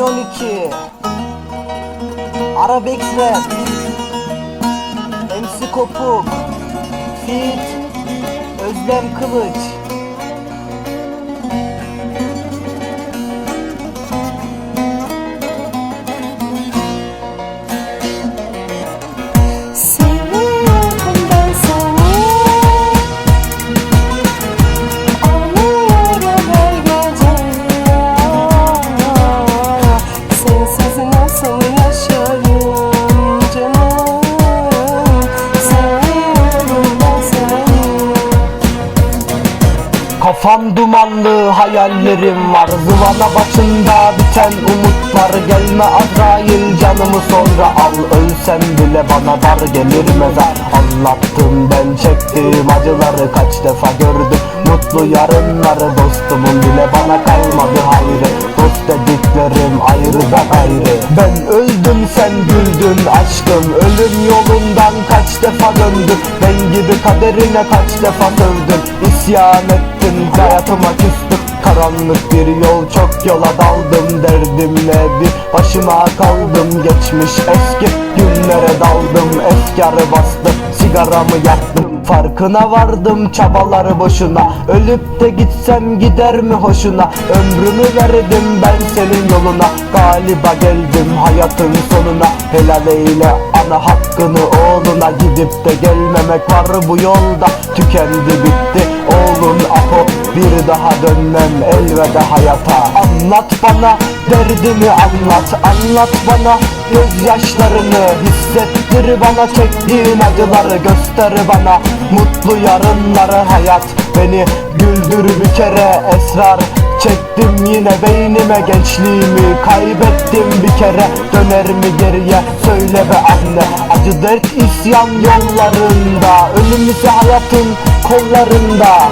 2012 Arabex Rap MC Kopuk Fit. Özlem Kılıç Nasıl yaşarım canım Seviyorum ben Kafam dumanlı hayallerim var. Zıvana başında biten umutlar. Gelme Azrail canımı sonra al. Ölsem bile bana dar gelir mezar. Anlattım ben çektiğim acıları Kaç defa gördüm. Mutlu yarınları Dostumun bile bana kalmadı Ben öldüm sen güldün aşkım. Ölüm yolundan kaç defa döndün Ben gibi kaderine kaç defa sövdün İsyan ettin hayatıma küstüm. Karanlık bir yol çok yola daldım. Derdimle bir başıma kaldım. Geçmiş eski günlere daldım. Efkarı bastı sigaramı yaktım Farkına vardım çabaları boşuna. Ölüp de gitsem gider mi hoşuna? Ömrümü verdim ben senin yoluna. Galiba geldim hayatın sonuna. Helal eyle ana hakkını oğluna. Gidip de gelmemek var bu yolda. Tükendi bitti oğlun apo. Bir daha dönmem elveda hayata. Anlat bana derdimi anlat Anlat bana gözyaşlarını Hissettir bana çektiğin acıları Göster bana. Mutlu yarınları hayat Beni güldür bir kere esrar Çektim yine beynime. Gençliğimi Kaybettim bir kere döner mi geriye? Söyle be anne Acı dert isyan yollarında Önümüzü hayatın kollarında